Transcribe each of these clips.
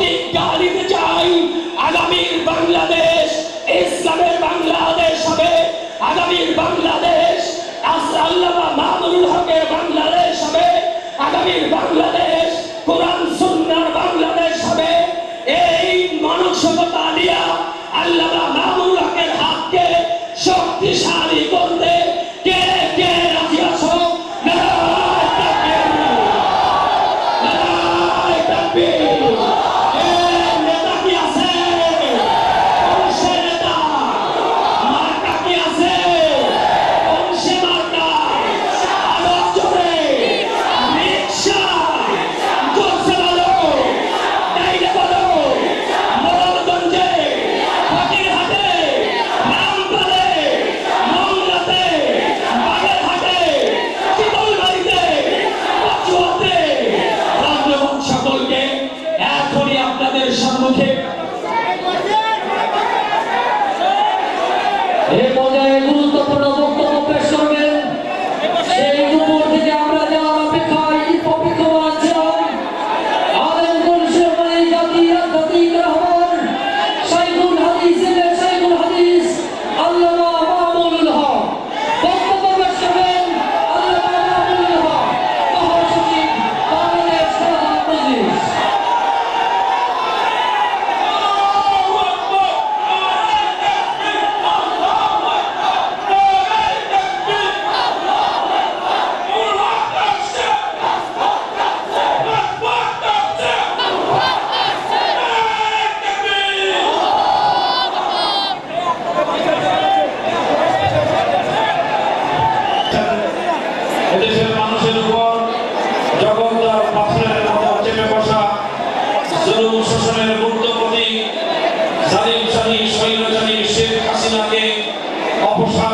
প্রতিজ্ঞা নিতে চাই। আগামীর বাংলাদেশ, ইসলামের বাংলাদেশ হবে। আগামীর বাংলাদেশ আল্লাহ মামুল হকের বাংলাদেশ হবে। আগামীর বাংলাদেশ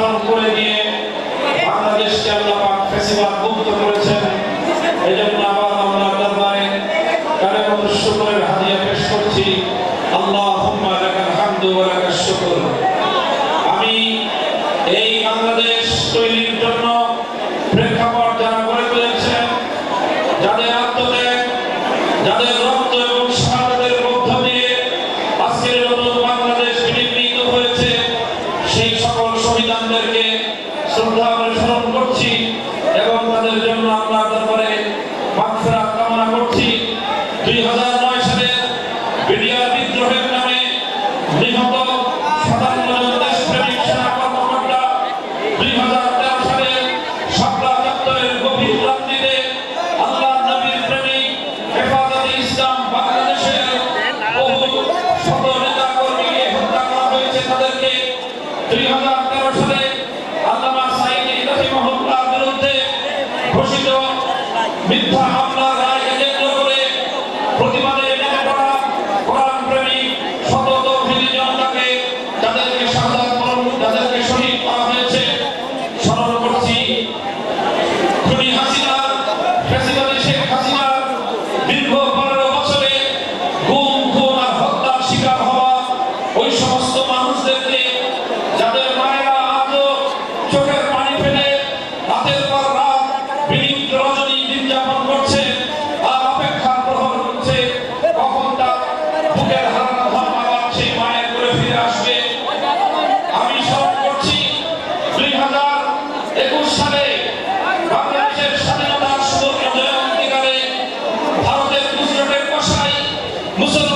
খনন করে দিয়ে বাংলাদেশকে আল্লাহ পাক ফেসিবাদ মুক্ত করেছেন। এজন্য আবার আমরা আল্লাহ দ্বারে শুকরের হাদিয়া পেশ করছি। আল্লাহুম্মা লাকাল হামদু ওয়া লাকাল শুকর। আমি এই বাংলাদেশ তৈরির জন্য প্রেক্ষাপট যারা গড়ে তুলেছেন, যাদের আত্মত্যাগ, যাদের রক্ত এবং শাহাদাতের মধ্য দিয়ে আজকের নতুন বাংলাদেশ নির্মিত হয়েছে, সেই দুই হাজার তেরো সালে আল্লামা মিথ্যা ముసల్మాన్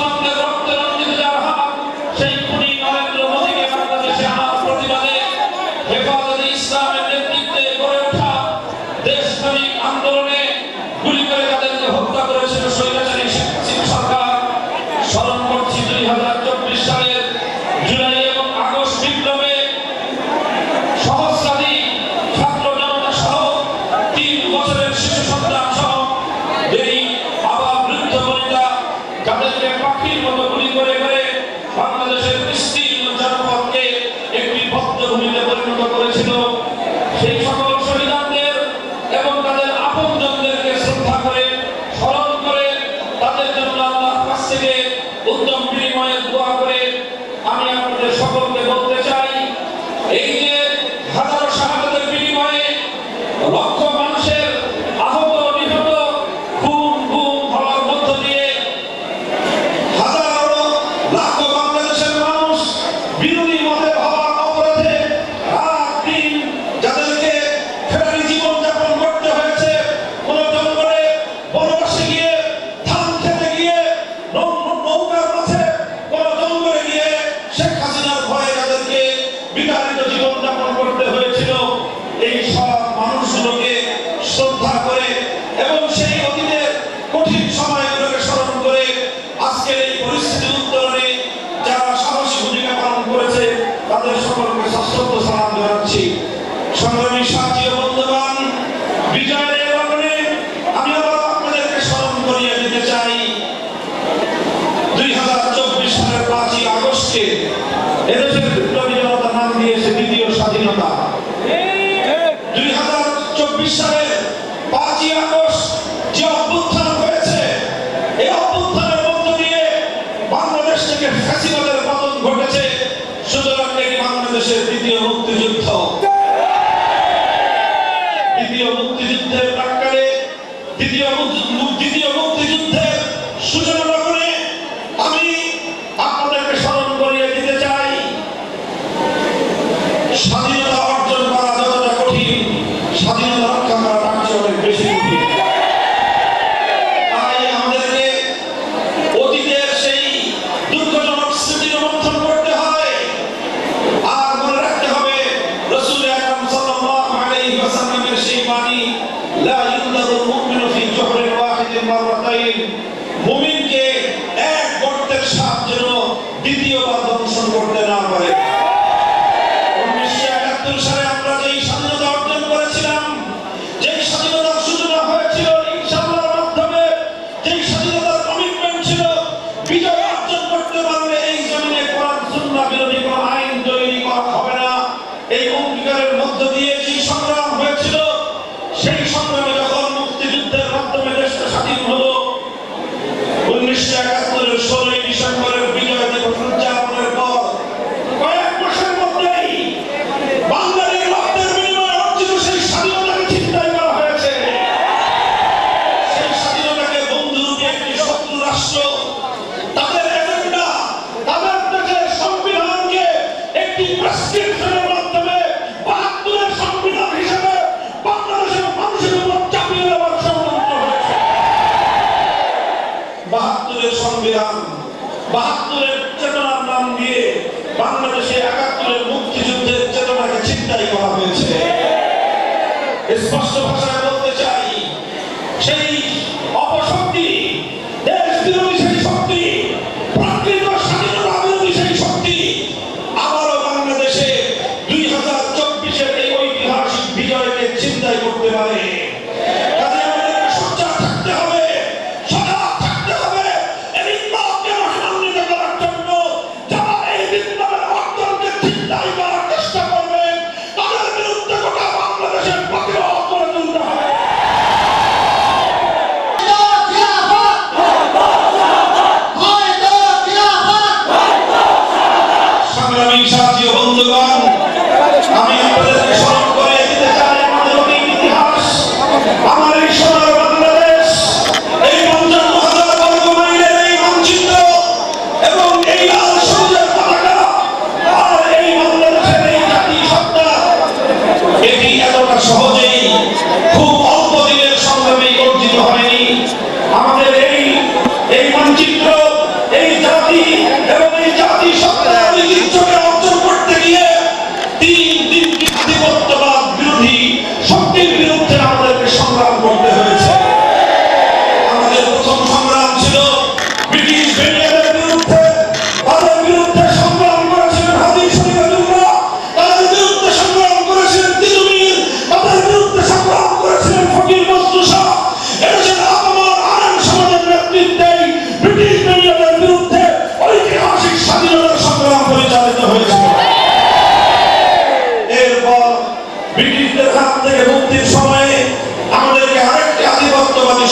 শ্রদ্ধা করে এবং সেই অতীতের কঠিন সময়গুলোকে স্মরণ করে আজকের এই পরিস্থিতি উত্তরণে যারা সাহসী ভূমিকা পালন করেছে, তাদের সকলকে সশ্রদ্ধ সালাম জানাচ্ছি। সংগ্রামী সাথী বন্ধুবান স্মরণ করিয়ে চাই। দুই হাজার চব্বিশ সালের নাম দিয়েছে দ্বিতীয় স্বাধীনতা। দুই হাজার চব্বিশ সালে পাঁচই আগস্ট যে অভ্যুত্থান এই অভ্যুত্থানের মধ্য দিয়ে বাংলাদেশ থেকে ফ্যাসিবাদের পতন ঘটেছে। সুতরাং বাংলাদেশের দ্বিতীয় মুক্তিযুদ্ধ। দ্বিতীয় মুক্তিযুদ্ধের প্রাক্কালে দ্বিতীয় দ্বিতীয় মুক্তি cantando, স্পষ্ট ভাষায়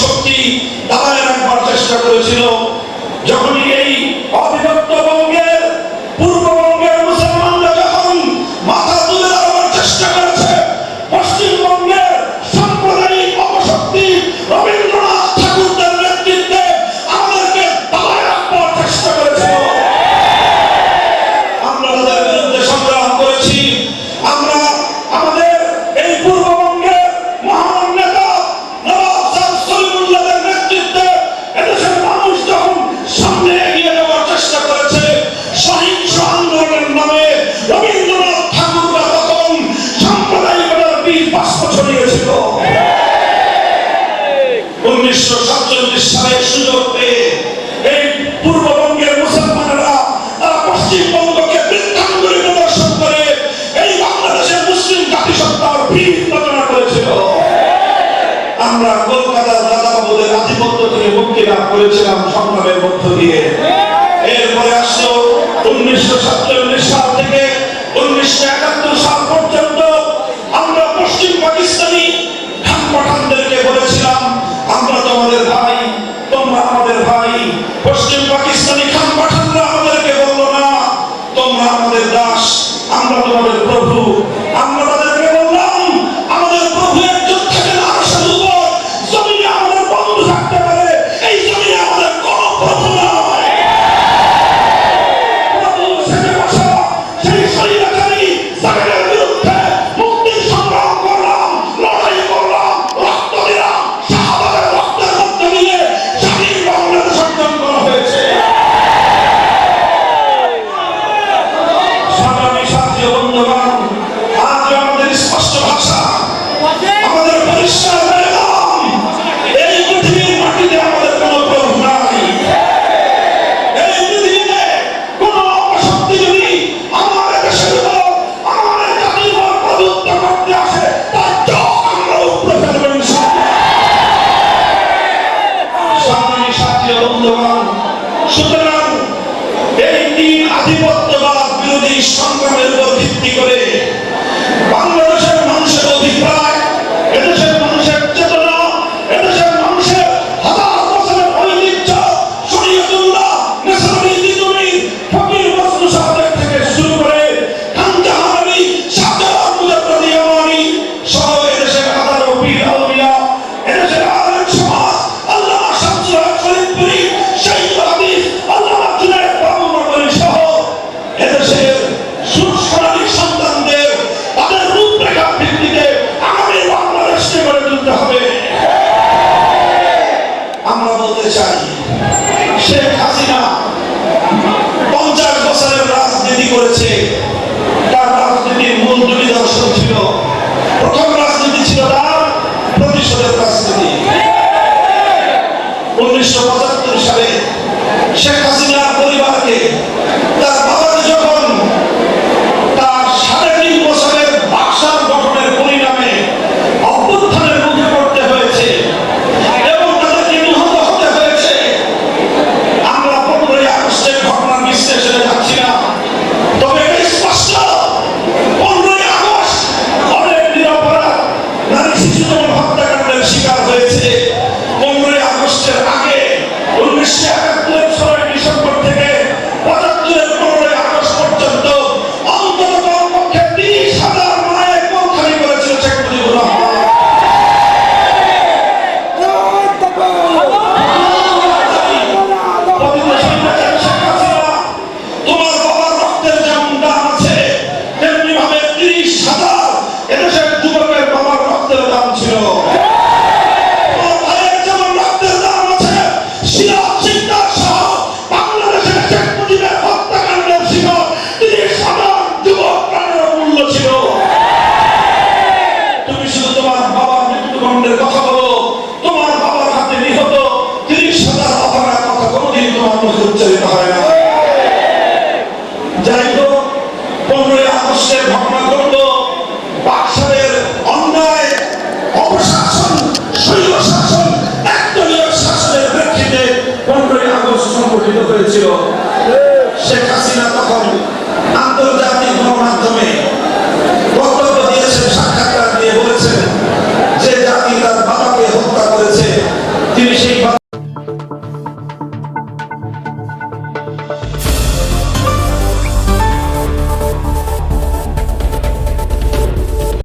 শক্তি দাঁড়ায় রাখবার চেষ্টা করেছিল। যখন মুক্তি লাভ করেছিলাম সংগ্রামের মধ্য দিয়ে। এরপরে আসলো উনিশশো আধিপত্যবাদ বিরোধী সংগ্রামের উপর ভিত্তি করে Şerefaz 그렇죠.